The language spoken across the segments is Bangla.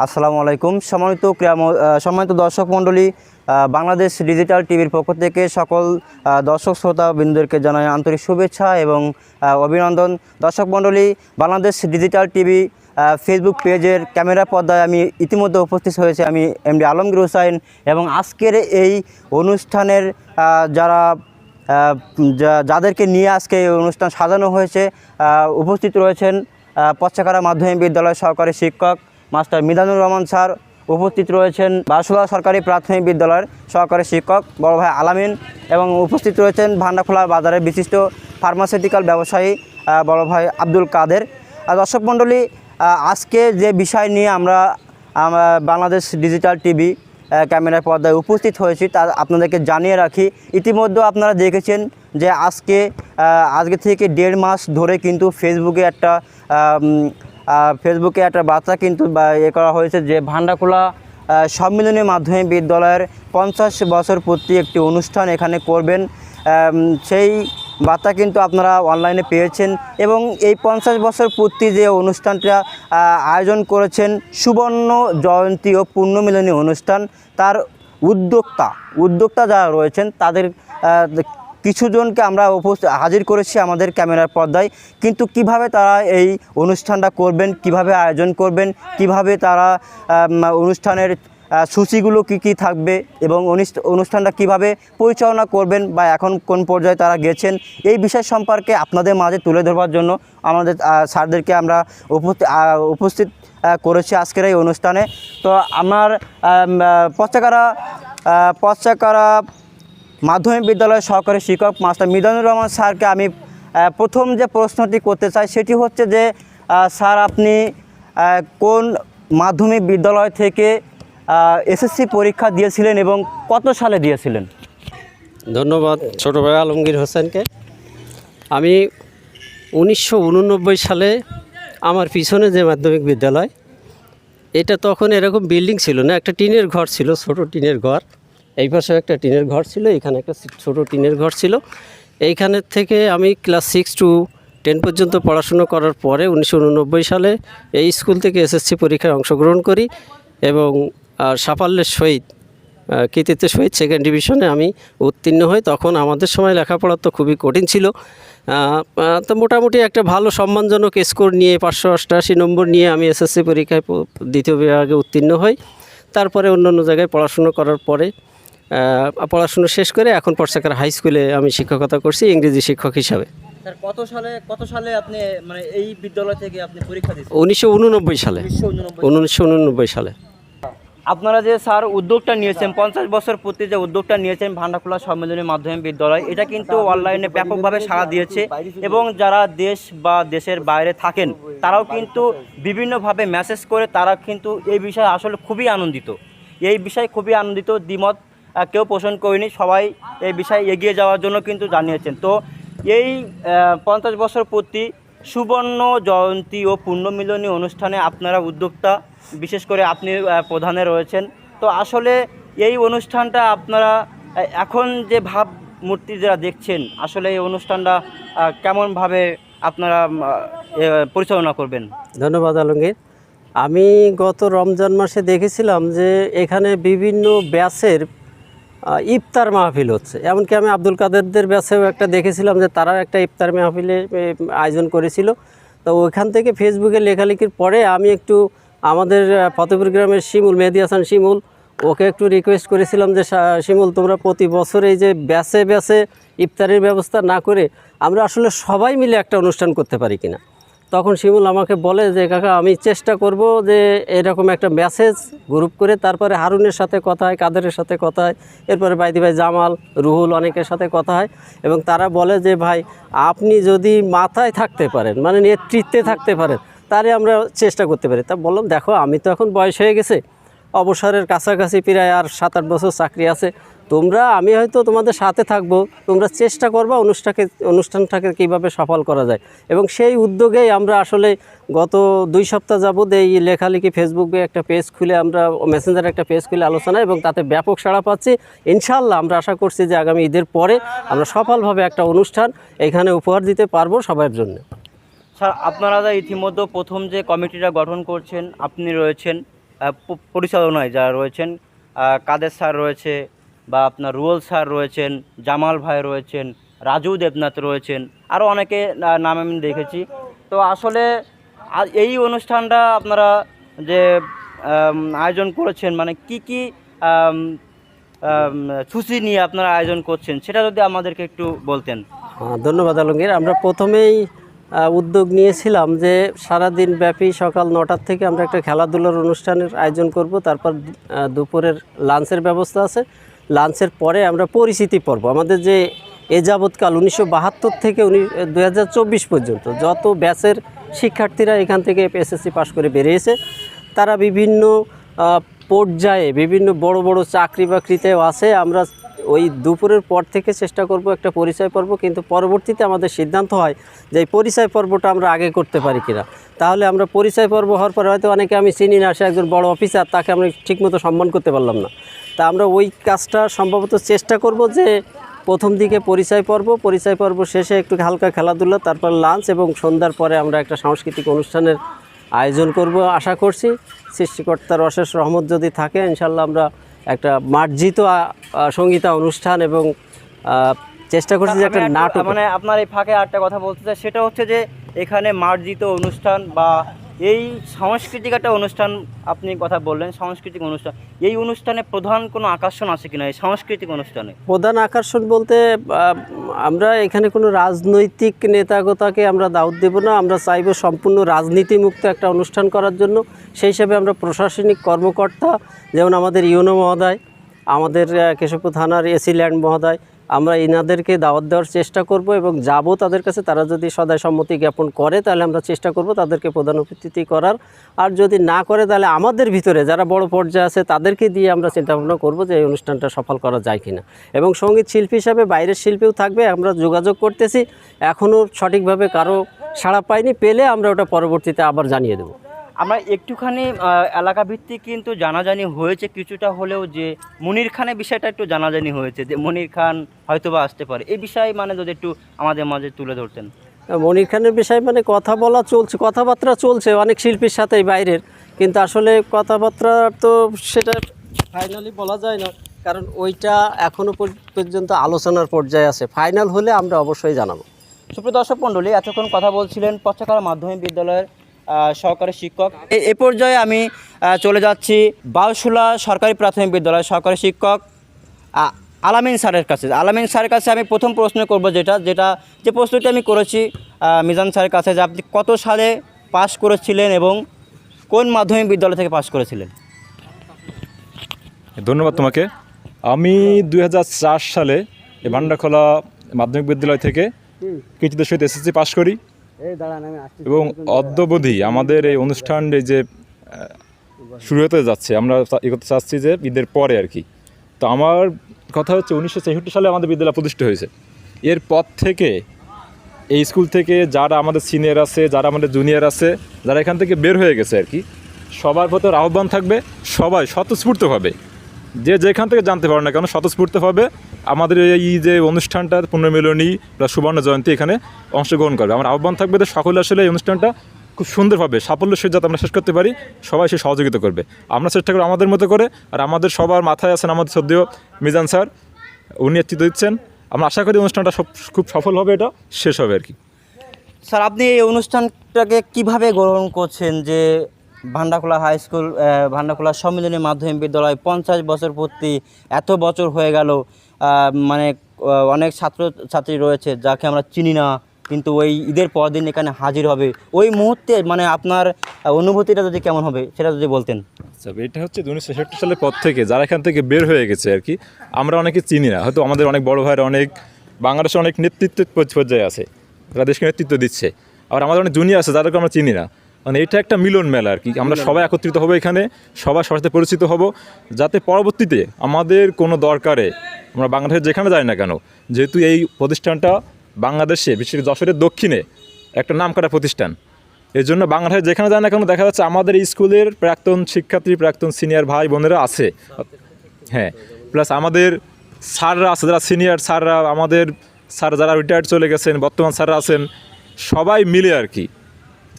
আসসালামু আলাইকুম। সম্মানিত আহ, সম্মানিত দর্শক মণ্ডলী বাংলাদেশ ডিজিটাল টিভির পক্ষ থেকে সকল দর্শক শ্রোতা বিন্দুদেরকে জানাই আন্তরিক শুভেচ্ছা এবং অভিনন্দন। দর্শক মণ্ডলী বাংলাদেশ ডিজিটাল টিভি ফেসবুক পেজের ক্যামেরা পর্দায় আমি ইতিমধ্যে উপস্থিত হয়েছে আমি এমডি আলমগীর হোসাইন এবং আজকের এই অনুষ্ঠানের যারা যাদেরকে নিয়ে আজকে এই অনুষ্ঠান সাজানো হয়েছে উপস্থিত রয়েছেন আহ, পচ্চাকারা মাধ্যমিক বিদ্যালয়ের সহকারী শিক্ষক মাস্টার মিদানুর রহমান স্যার উপস্থিত রয়েছেন বাসুলা সরকারি প্রাথমিক বিদ্যালয়ের সহকারী শিক্ষক বড় ভাই আলামিন এবং উপস্থিত রয়েছেন ভান্ডাখোলা বাজারের বিশিষ্ট ফার্মাসিউটিক্যাল ব্যবসায়ী বড় ভাই আব্দুল কাদের। আর দর্শক মণ্ডলী আজকে যে বিষয় নিয়ে আমরা বাংলাদেশ ডিজিটাল টিভি ক্যামেরার পর্দায় উপস্থিত হয়েছি তা আপনাদেরকে জানিয়ে রাখি। ইতিমধ্যে আপনারা দেখেছেন যে আজকে আজকে থেকে দেড় মাস ধরে কিন্তু ফেসবুকে একটা ফেসবুকে একটা বার্তা কিন্তু এ করা হয়েছে যে ভান্ডাকুলা আহ, সম্মিলনী মাধ্যমিক বিদ্যালয়ের পঞ্চাশ বছর প্রতি একটি অনুষ্ঠান এখানে করবেন। সেই বার্তা কিন্তু আপনারা অনলাইনে পেয়েছেন এবং এই পঞ্চাশ বছর পূর্তি যে অনুষ্ঠানটা আয়োজন করেছেন সুবর্ণ জয়ন্তী ও পূর্ণমিলনী অনুষ্ঠান তার উদ্যোক্তা উদ্যোক্তা যারা রয়েছেন তাদের কিছুজনকে আমরা হাজির করেছি আমাদের ক্যামেরার পর্দায়। কিন্তু কীভাবে তারা এই অনুষ্ঠানটা করবেন কীভাবে আয়োজন করবেন কীভাবে তারা অনুষ্ঠানের সূচিগুলো কি কি থাকবে এবং অনুষ্ঠ- অনুষ্ঠানটা কীভাবে পরিচালনা করবেন বা এখন কোন পর্যায়ে তারা গেছেন এই বিষয় সম্পর্কে আপনাদের মাঝে তুলে ধরবার জন্য আমাদের স্যারদেরকে আমরা উপস্থিত করেছি আজকের এই অনুষ্ঠানে। তো আমার আম, আহ, পচ্চাকারা আহ, পচ্চাকারা মাধ্যমিক বিদ্যালয়ের সহকারী শিক্ষক মাস্টার মিজানুর রহমান স্যারকে আমি প্রথম যে প্রশ্নটি করতে চাই সেটি হচ্ছে যে স্যার আপনি কোন মাধ্যমিক বিদ্যালয় থেকে এসএসসি পরীক্ষা দিয়েছিলেন এবং কত সালে দিয়েছিলেন? ধন্যবাদ ছোট ভাই আলমগীর হোসেনকে। আমি উনিশশো উননব্বই সালে আমার পিছনে যে মাধ্যমিক বিদ্যালয়, এটা তখন এরকম বিল্ডিং ছিল না, একটা টিনের ঘর ছিল, ছোট টিনের ঘর। এই পাশে একটা টিনের ঘর ছিল, এখানে একটা ছোট টিনের ঘর ছিল। এইখানের থেকে আমি ক্লাস সিক্স টু টেন পর্যন্ত পড়াশুনো করার পরে উনিশশো উননব্বই সালে এই স্কুল থেকে এসএসসি পরীক্ষায় অংশগ্রহণ করি এবং সাফল্যের সহিত কৃতিত্বের সহিত সেকেন্ড ডিভিশনে আমি উত্তীর্ণ হই। তখন আমাদের সময় লেখাপড়া তো খুবই কঠিন ছিল। তো মোটামুটি একটা ভালো সম্মানজনক স্কোর নিয়ে পাঁচশো অষ্টআশি নম্বর নিয়ে আমি এসএসসি পরীক্ষায় দ্বিতীয় বিভাগে উত্তীর্ণ হই। তারপরে অন্য অন্য জায়গায় পড়াশুনো করার পরে পড়াশুনো শেষ করে এখন পর্সাকার হাই স্কুলে আমি শিক্ষকতা করছি ইংরেজি শিক্ষক হিসাবে। স্যার কত সালে কত সালে আপনি মানে এই বিদ্যালয় থেকে আপনি পরীক্ষা দিয়েছেন? উনিশশো উননব্বই সালে। উনিশশো উননব্বই। সালে। আপনারা যে স্যার উদ্যোগটা নিয়েছেন পঞ্চাশ বছর পূর্তি যে উদ্যোগটা নিয়েছেন ভান্ডাখোলা সম্মেলনের মাধ্যমে বিদ্যালয় এটা কিন্তু অনলাইনে ব্যাপকভাবে সাড়া দিয়েছে এবং যারা দেশ বা দেশের বাইরে থাকেন তারাও কিন্তু বিভিন্নভাবে মেসেজ করে তারা কিন্তু এই বিষয়ে আসলে খুবই আনন্দিত। এই বিষয়ে খুবই আনন্দিত। দ্বিমত কেউ পোষণ করেনি সবাই এই বিষয়ে এগিয়ে যাওয়ার জন্য কিন্তু জানিয়েছেন। তো এই পঞ্চাশ বছর প্রতি সুবর্ণ জয়ন্তী ও পূর্ণমিলনী অনুষ্ঠানে আপনারা উদ্যোক্তা বিশেষ করে আপনি প্রধানে রয়েছেন। তো আসলে এই অনুষ্ঠানটা আপনারা এখন যে ভাব মূর্তি যারা দেখছেন আসলে এই অনুষ্ঠানটা কেমনভাবে আপনারা পরিচালনা করবেন? ধন্যবাদ আলমগীর। আমি গত রমজান মাসে দেখেছিলাম যে এখানে বিভিন্ন ব্যাচের আহ, ইফতার মাহফিল হচ্ছে। এমনকি আমি আব্দুল কাদেরদের ব্যাচেও একটা দেখেছিলাম যে তারা একটা ইফতার মাহফিলে আয়োজন করেছিল। তো ওইখান থেকে ফেসবুকে লেখালেখির পরে আমি একটু আমাদের ফতেপুর গ্রামের শিমুল, মেহেদি হাসান শিমুল, ওকে একটু রিকোয়েস্ট করেছিলাম যে শিমুল, তোমরা প্রতি বছর এই যে ব্যাচে ব্যাচে ইফতারের ব্যবস্থা না করে আমরা আসলে সবাই মিলে একটা অনুষ্ঠান করতে পারি কিনা? তখন শিমুল আমাকে বলে যে, কাকা, আমি চেষ্টা করব যে এরকম একটা মেসেজ গ্রুপ করে, তারপরে হারুনের সাথে কথা হয়, কাদেরের সাথে কথা হয়, এরপরে বাইদি ভাই জামাল, রুহুল অনেকের সাথে কথা হয় এবং তারা বলে যে, ভাই, আপনি যদি মাথায় থাকতে পারেন মানে নেতৃত্বে থাকতে পারেন, তাহলে আমরা চেষ্টা করতে পারি। তা বললাম, দেখো, আমি তো এখন বয়স হয়ে গেছে, অবসরের কাছাকাছি প্রায় আর সাত আট বছর চাকরি আছে তোমরা, আমি হয়তো তোমাদের সাথে থাকব, তোমরা চেষ্টা করবা অনুষ্ঠানকে অনুষ্ঠানটাকে কীভাবে সফল করা যায়। এবং সেই উদ্যোগেই আমরা আসলে গত দুই সপ্তাহ যাবৎ এই লেখালেখি ফেসবুকে একটা পেজ খুলে আমরা, মেসেঞ্জারে একটা পেজ খুলে আলোচনা এবং তাতে ব্যাপক সাড়া পাচ্ছি। ইনশাল্লাহ আমরা আশা করছি যে আগামী ঈদের পরে আমরা সফলভাবে একটা অনুষ্ঠান এখানে উপহার দিতে পারব সবার জন্য। স্যার, আপনারা ইতিমধ্যে প্রথম যে কমিটিটা গঠন করছেন, আপনি রয়েছেন পরিচালনায় যারা রয়েছেন কাদের স্যার রয়েছে বা আপনার রুয়েল স্যার রয়েছেন, জামাল ভাই রয়েছেন, রাজু দেবনাথ রয়েছেন আরও অনেকে নাম আমি দেখেছি। তো আসলে এই অনুষ্ঠানটা আপনারা যে আয়োজন করেছেন মানে কি কি ছুচি নিয়ে আপনারা আয়োজন করছেন, সেটা যদি আমাদেরকে একটু বলতেন। ধন্যবাদ আলমগীর। আমরা প্রথমেই উদ্যোগ নিয়েছিলাম যে, সারাদিন ব্যাপী সকাল নটার থেকে আমরা একটা খেলাধুলার অনুষ্ঠানের আয়োজন করব। তারপর দুপুরের লাঞ্চের ব্যবস্থা আছে। লাঞ্চের পরে আমরা পরিচিতি পর্ব। আমাদের যে এ যাবৎকাল উনিশশো বাহাত্তর থেকে উনি দু হাজার চব্বিশ পর্যন্ত যত ব্যাচের শিক্ষার্থীরা এখান থেকে এসএসসি পাশ করে বেরিয়েছে, তারা বিভিন্ন পর্যায়ে বিভিন্ন বড় বড় চাকরি বাকরিতেও আছে। আমরা ওই দুপুরের পর থেকে চেষ্টা করব একটা পরিচয় পর্ব, কিন্তু পরবর্তীতে আমাদের সিদ্ধান্ত হয় যে এই পরিচয় পর্বটা আমরা আগে করতে পারি কিনা। তাহলে আমরা পরিচয় পর্ব হওয়ার পরে হয়তো অনেকে আমি চিনি না, সে একজন বড় অফিসার তাকে আমরা ঠিকমতো সম্মান করতে পারলাম না। তা আমরা ওই কাজটা সম্ভবত চেষ্টা করব যে প্রথম দিকে পরিচয় পর্ব পরিচয় পর্ব শেষে একটু হালকা খেলাধুলা তারপর লাঞ্চ এবং সন্ধ্যার পরে আমরা একটা সাংস্কৃতিক অনুষ্ঠানের আয়োজন করব আশা করছি। সৃষ্টিকর্তার অশেষ রহমত যদি থাকে ইনশাল্লাহ আমরা একটা মার্জিত সঙ্গীতা অনুষ্ঠান এবং চেষ্টা করছি যে একটা একটা- নাটক মানে আপনার এই ফাঁকে আরেকটা কথা বলতে চাই সেটা হচ্ছে যে এখানে মার্জিত অনুষ্ঠান বা এই সাংস্কৃতিক একটা অনুষ্ঠান আপনি কথা বললেন, সাংস্কৃতিক অনুষ্ঠান। এই অনুষ্ঠানে প্রধান কোনো আকর্ষণ আছে কিনা, এই সাংস্কৃতিক অনুষ্ঠানে? প্রধান আকর্ষণ বলতে আমরা এখানে কোনো রাজনৈতিক নেতাগতাকে আমরা দাউদ দেব না। আমরা চাইব সম্পূর্ণ রাজনীতিমুক্ত একটা অনুষ্ঠান করার জন্য। সেই হিসাবে আমরা প্রশাসনিক কর্মকর্তা, যেমন আমাদের ইউনো মহোদয়, আমাদের কেশবপুর থানার এসি ল্যান্ড মহোদয় আমরা ইনাদেরকে দাওয়াত দেওয়ার চেষ্টা করব এবং যাব তাদের কাছে। তারা যদি সদায় সম্মতি জ্ঞাপন করে, তাহলে আমরা চেষ্টা করব তাদেরকে প্রধান অতিথি করার। আর যদি না করে, তাহলে আমাদের ভিতরে যারা বড় পর্যায়ে আছে, তাদেরকে দিয়ে আমরা চিন্তাভাবনা করব যে এই অনুষ্ঠানটা সফল করা যায় কিনা। এবং সংগীত শিল্পী হিসাবে বাইরের শিল্পীও থাকবে, আমরা যোগাযোগ করতেছি। এখনও সঠিকভাবে কারও সাড়া পাইনি, পেলে আমরা ওটা পরবর্তীতে আবার জানিয়ে দেবো। আমরা একটুখানি আহ, এলাকা ভিত্তিক কিন্তু জানাজানি হয়েছে কিছুটা হলেও যে মনির খানের বিষয়টা একটু জানাজানি হয়েছে যে মনির খান হয়তোবা আসতে পারে। এই বিষয়ে মানে যদি একটু আমাদের মাঝে তুলে ধরতেন। মনির খানের বিষয়ে মানে কথা বলা চলছে কথাবার্তা চলছে অনেক শিল্পীর সাথেই বাইরের। কিন্তু আসলে কথাবার্তা তো সেটা ফাইনালি বলা যায় না কারণ ওইটা এখনও পর্যন্ত আলোচনার পর্যায়ে আছে। ফাইনাল হলে আমরা অবশ্যই জানাব। সুপ্রিয় দর্শক মণ্ডলী এতক্ষণ কথা বলছিলেন পশ্চাকার মাধ্যমিক বিদ্যালয়ের সহকারী শিক্ষক। এ- এ পর্যায়ে আমি চলে যাচ্ছি বাউসুলা সরকারি প্রাথমিক বিদ্যালয়ের সহকারী শিক্ষক আলামিন স্যারের কাছে। আলামিন স্যারের কাছে আমি প্রথম প্রশ্ন করব যেটা যেটা যে প্রশ্নটি আমি করেছি মিজান স্যারের কাছে যে আপনি কত সালে পাশ করেছিলেন এবং কোন মাধ্যমিক বিদ্যালয় থেকে পাশ করেছিলেন? ধন্যবাদ তোমাকে। আমি দু হাজার চার সালে এই ভান্ডাখোলা মাধ্যমিক বিদ্যালয় থেকে কৃতিদের সহিত এসএসসি পাশ করি। এবং অদ্যবধি আমাদের এই অনুষ্ঠান এই যে শুরু হতে যাচ্ছে আমরা এগোতে চাচ্ছি যে ঈদের পরে আর কি। তো আমার কথা হচ্ছে উনিশশো ছেষট্টি সালে আমাদের বিদ্যালয় প্রতিষ্ঠিত হয়েছে। এরপর থেকে এই স্কুল থেকে যারা আমাদের সিনিয়র আছে যারা আমাদের জুনিয়র আছে যারা এখান থেকে বের হয়ে গেছে আর কি সবার প্রতি আহ্বান থাকবে সবাই স্বতঃস্ফূর্তভাবে। যে যেখান থেকে জানতে পারো না কেন স্বতঃস্ফূর্তভাবে আমাদের এই যে অনুষ্ঠানটার পুনর্মিলনী বা সুবর্ণ জয়ন্তী এখানে অংশগ্রহণ করবে। আমার আহ্বান থাকবে যে সকলে আসলে এই অনুষ্ঠানটা খুব সুন্দরভাবে সাফল্য সহিত যাতে আমরা শেষ করতে পারি সবাই সে সহযোগিতা করবে। আমরা চেষ্টা করি আমাদের মতো করে আর আমাদের সবার মাথায় আছেন আমাদের সদ্য মিজান স্যার উনি নেতৃত্ব দিচ্ছেন। আমরা আশা করি অনুষ্ঠানটা খুব সফল হবে এটা শেষ হবে আর কি। স্যার আপনি এই অনুষ্ঠানটাকে কীভাবে গ্রহণ করছেন যে ভান্ডাখোলা হাই স্কুল আহ, ভান্ডাখোলা সম্মিলনী মাধ্যমিক বিদ্যালয় পঞ্চাশ বছর পূর্তি এত বছর হয়ে গেল মানে অনেক ছাত্র ছাত্রী রয়েছে যাকে আমরা চিনি না, কিন্তু ওই ঈদের পর দিন এখানে হাজির হবে। ওই মুহূর্তে মানে আপনার অনুভূতিটা যদি কেমন হবে, সেটা যদি বলতেন। আচ্ছা এটা হচ্ছে উনিশশো ছেষট্টি সালের পর থেকে, যারা এখান থেকে বের হয়ে গেছে আর কি, আমরা অনেকে চিনি না। হয়তো আমাদের অনেক বড় ভাইয়ের অনেক, বাংলাদেশে অনেক নেতৃত্ব পর্যায়ে আছে, যারা দেশকে নেতৃত্ব দিচ্ছে। আবার আমাদের অনেক জুনিয়র আছে, যাদেরকে আমরা চিনি না। মানে এটা একটা মিলন মেলা আর কি। আমরা সবাই একত্রিত হব এখানে সবার সবার সাথে পরিচিত হব যাতে পরবর্তীতে আমাদের কোনো দরকারে আমরা বাংলাদেশে যেখানে যাই না কেন যেহেতু এই প্রতিষ্ঠানটা বাংলাদেশে বিশেষ যশোরের দক্ষিণে একটা নামকরা প্রতিষ্ঠান। এই জন্য বাংলাদেশে যেখানে যায় না কেন দেখা যাচ্ছে আমাদের স্কুলের প্রাক্তন শিক্ষার্থী প্রাক্তন সিনিয়র ভাই বোনেরা আছে। হ্যাঁ প্লাস আমাদের স্যাররা আছে যারা সিনিয়র স্যাররা আমাদের স্যার যারা রিটায়ার্ড চলে গেছেন বর্তমান স্যাররা আছেন সবাই মিলে আর কি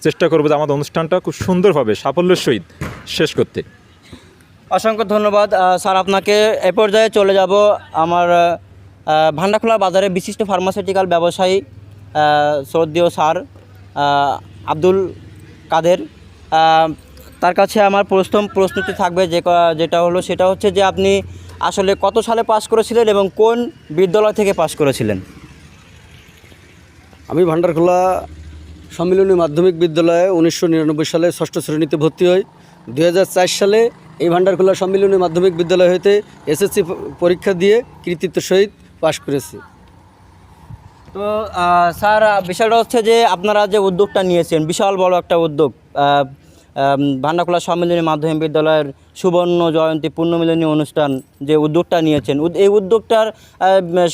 চেষ্টা করব যে আমাদের অনুষ্ঠানটা খুব সুন্দরভাবে সাফল্যের সহিত শেষ করতে। অসংখ্য ধন্যবাদ। স্যার আপনাকে এ পর্যায়ে চলে যাব আমার ভান্ডাখোলা বাজারে বিশিষ্ট ফার্মাসিউটিক্যাল ব্যবসায়ী শ্রদ্ধেয় স্যার আব্দুল কাদের। তার কাছে আমার প্রথম প্রশ্নটি থাকবে যে যেটা হলো সেটা হচ্ছে যে আপনি আসলে কত সালে পাশ করেছিলেন এবং কোন বিদ্যালয় থেকে পাশ করেছিলেন? আমি ভান্ডারখোলা সম্মিলনী মাধ্যমিক বিদ্যালয়ে উনিশশো নিরানব্বই সালে ষষ্ঠ শ্রেণীতে ভর্তি হই। দুই সালে এই ভান্ডারখোলা সম্মিলনী মাধ্যমিক বিদ্যালয় হইতে এসএসসি পরীক্ষা দিয়ে কৃতিত্ব সহিত পাশ করেছি। তো স্যার বিষয়টা হচ্ছে যে আপনারা যে উদ্যোগটা নিয়েছেন, বিশাল বড় একটা উদ্যোগ ভান্ডাখোলা সম্মিলনী মাধ্যমিক বিদ্যালয়ের সুবর্ণ জয়ন্তী পূর্ণমিলনী অনুষ্ঠান যে উদ্যোগটা নিয়েছেন এই উদ্যোগটার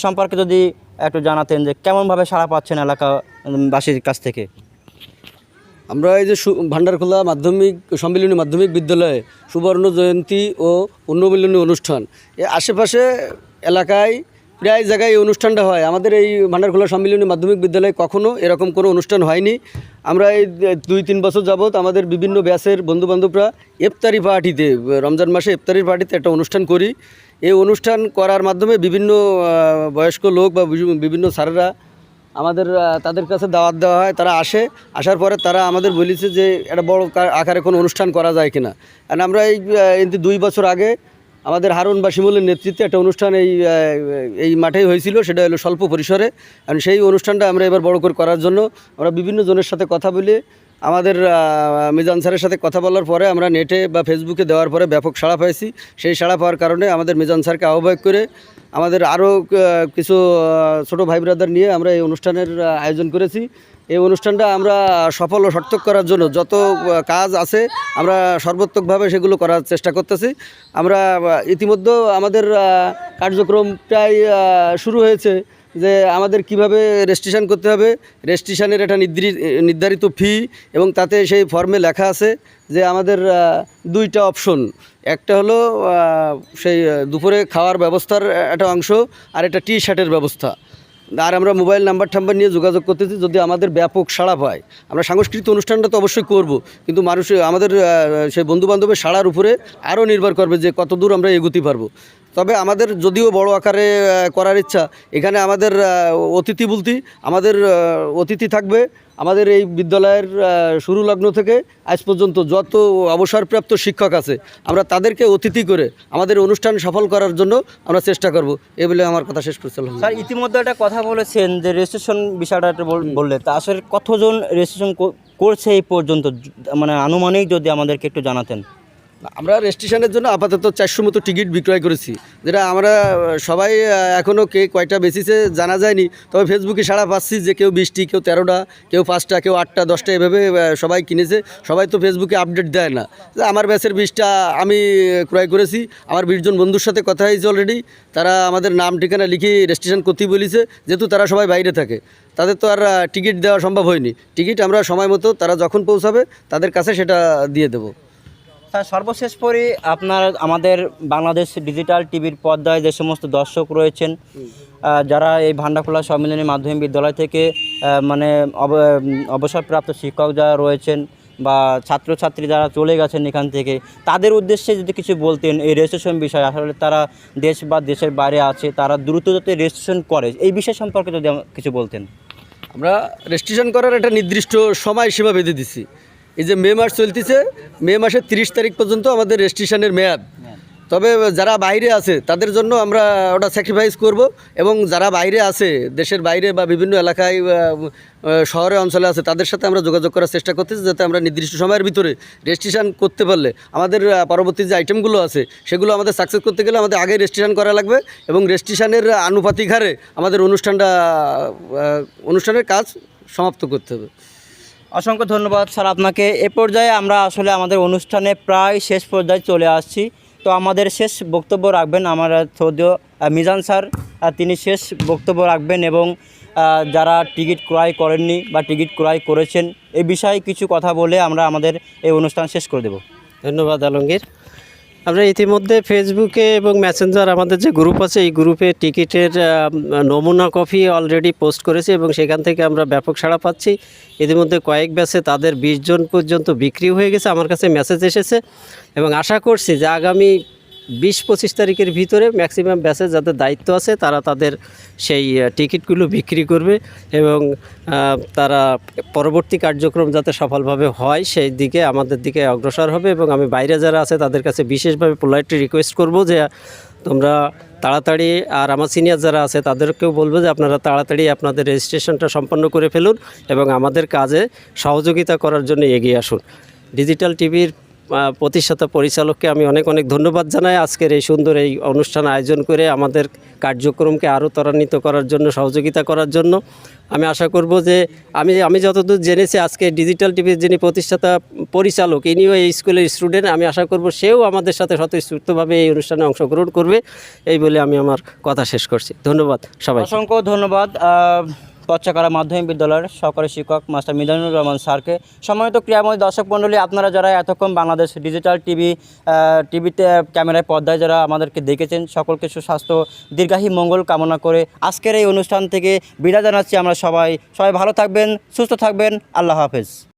সম্পর্কে যদি একটু জানাতেন যে কেমনভাবে সাড়া পাচ্ছেন এলাকাবাসীর কাছ থেকে। আমরা এই যে ভান্ডারখোলা মাধ্যমিক, সম্মিলনী মাধ্যমিক বিদ্যালয়ে সুবর্ণ জয়ন্তী ও পুণ্যমিলনী অনুষ্ঠান। এর আশেপাশে এলাকায় প্রায় জায়গায় এই অনুষ্ঠানটা হয়। আমাদের এই ভান্ডারখোলা সম্মিলনী মাধ্যমিক বিদ্যালয়ে কখনো এরকম কোনো অনুষ্ঠান হয়নি। আমরা এই দুই তিন বছর যাবৎ আমাদের বিভিন্ন ব্যাচের বন্ধুবান্ধবরা ইফতারি পার্টিতে, রমজান মাসে ইফতারির পার্টিতে একটা অনুষ্ঠান করি। এই অনুষ্ঠান করার মাধ্যমে বিভিন্ন বয়স্ক লোক বা বিভিন্ন স্যারেরা আমাদের তাদের কাছে দাওয়াত দেওয়া হয়, তারা আসে। আসার পরে তারা আমাদের বলেছে যে একটা বড় আকারে কোনো অনুষ্ঠান করা যায় কিনা। আর আমরা এই দুই বছর আগে আমাদের হারুন বা শিমুলের নেতৃত্বে একটা অনুষ্ঠান এই এই মাঠেই হয়েছিল, সেটা হলো স্বল্প পরিসরে। আর সেই অনুষ্ঠানটা আমরা এবার বড় করে করার জন্য আমরা বিভিন্ন জনের সাথে কথা বলে, আমাদের মিজান স্যারের সাথে কথা বলার পরে আমরা নেটে বা ফেসবুকে দেওয়ার পরে ব্যাপক সাড়া পাইছি। সেই সাড়া পাওয়ার কারণে আমাদের মিজান স্যারকে আহ্বায়ক করে আমাদের আরও কিছু ছোট ভাই ব্রাদার নিয়ে আমরা এই অনুষ্ঠানের আয়োজন করেছি। এই অনুষ্ঠানটা আমরা সফল ও সার্থক করার জন্য যত কাজ আছে আমরা সর্বাত্মকভাবে সেগুলো করার চেষ্টা করতেছি। আমরা ইতিমধ্যে আমাদের কার্যক্রম প্রায় শুরু হয়েছে। যে আমাদের কীভাবে রেজিস্ট্রেশন করতে হবে রেজিস্ট্রেশনের একটা নির্ধারিত ফি এবং তাতে সেই ফর্মে লেখা আছে যে আমাদের দুইটা অপশন একটা হলো সেই দুপুরে খাওয়ার ব্যবস্থার একটা অংশ আর একটা টি শার্টের ব্যবস্থা। আর আমরা মোবাইল নাম্বার টাম্বার নিয়ে যোগাযোগ করতেছি যদি আমাদের ব্যাপক সাড়া পায়। আমরা সাংস্কৃতিক অনুষ্ঠানটা তো অবশ্যই করব, কিন্তু মানুষ, আমাদের সেই বন্ধুবান্ধবের সাড়ার উপরে আরও নির্ভর করবে যে কত দূর আমরা এগোতে পারব। তবে আমাদের যদিও বড় আকারে করার ইচ্ছা, এখানে আমাদের অতিথি বলতে, আমাদের অতিথি থাকবে। আমাদের এই বিদ্যালয়ের শুরু লগ্ন থেকে আজ পর্যন্ত যত অবসরপ্রাপ্ত শিক্ষক আছে, আমরা তাদেরকে অতিথি করে আমাদের অনুষ্ঠান সফল করার জন্য আমরা চেষ্টা করব। এই বলে আমার কথা শেষ করছিলাম স্যার, ইতিমধ্যে একটা কথা বলেছেন যে রেজিস্ট্রেশন বিষয়টা একটা বল- বললে তা আসলে কতজন রেজিস্ট্রেশন করছে এই পর্যন্ত? মানে আনুমানিক যদি আমাদেরকে একটু জানাতেন। আমরা রেজিস্ট্রেশনের জন্য আপাতত চারশো মতো টিকিট বিক্রয় করেছি। যেটা আমরা, সবাই এখনও কে কয়টা বেসিসে জানা যায়নি। তবে ফেসবুকে সাড়া পাচ্ছি যে কেউ বিশটি, কেউ তেরোটা, কেউ পাঁচটা, কেউ আটটা, দশটা এভাবে সবাই কিনেছে। সবাই তো ফেসবুকে আপডেট দেয় না। যে আমার ব্যাচের বিশটা আমি ক্রয় করেছি। আমার বিশজন বন্ধুর সাথে কথা হয়েছে অলরেডি তারা আমাদের নাম, ঠিকানা লিখে রেজিস্ট্রেশন করতে বলেছে। যেহেতু তারা সবাই বাইরে থাকে। তাদের তো আর টিকিট দেওয়া সম্ভব হয়নি। টিকিট আমরা সময় মতো, তারা যখন পৌঁছাবে, তাদের কাছে সেটা দিয়ে দেবো। স্যার, সর্বশেষ পরি আপনার আমাদের বাংলাদেশ ডিজিটাল টিভির পর্দায় যে সমস্ত দর্শক রয়েছেন যারা এই ভান্ডাখোলা সম্মিলনী মাধ্যমিক বিদ্যালয় থেকে মানে অব- অবসরপ্রাপ্ত শিক্ষক যারা রয়েছেন বা ছাত্রছাত্রী যারা চলে গেছেন এখান থেকে, তাদের উদ্দেশ্যে যদি কিছু বলতেন এই রেজিস্ট্রেশন বিষয়ে, আসলে তারা দেশ বা দেশের বাইরে আছে, তারা দ্রুত যাতে রেজিস্ট্রেশন করে, এই বিষয় সম্পর্কে যদি কিছু বলতেন। আমরা রেজিস্ট্রেশন করার একটা নির্দিষ্ট সময় সীমা বেঁধে দিছি। এই যে মে মাস চলতেছে, মে মাসের তিরিশ তারিখ পর্যন্ত আমাদের রেজিস্ট্রেশনের মেয়াদ। তবে যারা বাইরে আছে, তাদের জন্য আমরা ওটা স্যাক্রিফাইস করব এবং যারা বাইরে আছে, দেশের বাইরে বা বিভিন্ন এলাকায় শহরে, অঞ্চলে আছে, তাদের সাথে আমরা যোগাযোগ করার চেষ্টা করতেছি যাতে আমরা নির্দিষ্ট সময়ের ভিতরে রেজিস্ট্রেশন করতে পারলে আমাদের পরবর্তী যে আইটেমগুলো আছে, সেগুলো আমাদের সাকসেস করতে গেলে আমাদের আগে রেজিস্ট্রেশন করা লাগবে এবং রেজিস্ট্রেশনের আনুপাতিক হারে আমাদের অনুষ্ঠানটা অনুষ্ঠানের কাজ সমাপ্ত করতে হবে। অসংখ্য ধন্যবাদ স্যার আপনাকে। এ পর্যায়ে আমরা আসলে আমাদের অনুষ্ঠানে প্রায় শেষ পর্যায়ে চলে আসছি। তো আমাদের শেষ বক্তব্য রাখবেন আমার সৌদীয় মিজান স্যার। তিনি শেষ বক্তব্য রাখবেন এবং যারা টিকিট ক্রয় করেননি বা টিকিট ক্রয় করেছেন, এ বিষয়ে কিছু কথা বলে আমরা আমাদের এই অনুষ্ঠান শেষ করে দেব। ধন্যবাদ আলমগীর। আমরা ইতিমধ্যে ফেসবুকে এবং মেসেঞ্জার আমাদের যে গ্রুপ আছে, এই গ্রুপে টিকিটের নমুনা কপি অলরেডি পোস্ট করেছি এবং সেখান থেকে আমরা ব্যাপক সাড়া পাচ্ছি। ইতিমধ্যে কয়েক ব্যাচে তাদের বিশ জন পর্যন্ত বিক্রি হয়ে গেছে। আমার কাছে মেসেজ এসেছে এবং আশা করছি যে আগামী বিশ পঁচিশ তারিখের ভিতরে ম্যাক্সিমাম ব্যাচে যাদের দায়িত্ব আছে, তারা তাদের সেই টিকিটগুলো বিক্রি করবে এবং তারা পরবর্তী কার্যক্রম যাতে সফলভাবে হয়, সেই দিকে আমাদের দিকে অগ্রসর হবে এবং আমি বাইরে যারা আছে, তাদের কাছে বিশেষভাবে পোলাইটলি রিকোয়েস্ট করব যে, তোমরা তাড়াতাড়ি আর আমার সিনিয়র যারা আছে, তাদেরকেও বলব যে, আপনারা তাড়াতাড়ি আপনাদের রেজিস্ট্রেশনটা সম্পন্ন করে ফেলুন এবং আমাদের কাজে সহযোগিতা করার জন্য এগিয়ে আসুন। ডিজিটাল টিভির প্রতিষ্ঠাতা পরিচালককে আমি অনেক অনেক ধন্যবাদ জানাই। আজকের এই সুন্দর এই অনুষ্ঠান আয়োজন করে আমাদের কার্যক্রমকে আরও ত্বরান্বিত করার জন্য, সহযোগিতা করার জন্য। আমি আশা করব যে আমি আমি যতদূর জেনেছি, আজকে ডিজিটাল টিভির যিনি প্রতিষ্ঠাতা পরিচালক, ইনিও এই স্কুলের স্টুডেন্ট। আমি আশা করব সেও আমাদের সাথে স্বতঃস্ফূর্তভাবে এই অনুষ্ঠানে অংশগ্রহণ করবে। এই বলে আমি আমার কথা শেষ করছি। ধন্যবাদ সবাই অসংখ্য ধন্যবাদ। আহ, পচ্চাকারা মাধ্যমিক বিদ্যালয়ের সহকারী শিক্ষক মাস্টার মিজানুর রহমান স্যারকে সম্মানিত ক্রিয়াময় দর্শক মণ্ডলী আপনারা যারা এতক্ষণ বাংলাদেশ ডিজিটাল টিভি টিভিতে ক্যামেরায় পর্দায় যারা আমাদেরকে দেখেছেন সকলকে সুস্বাস্থ্য দীর্ঘাহী মঙ্গল কামনা করে আজকের এই অনুষ্ঠান থেকে বিদায় জানাচ্ছি আমরা সবাই। সবাই ভালো থাকবেন সুস্থ থাকবেন আল্লাহ হাফেজ।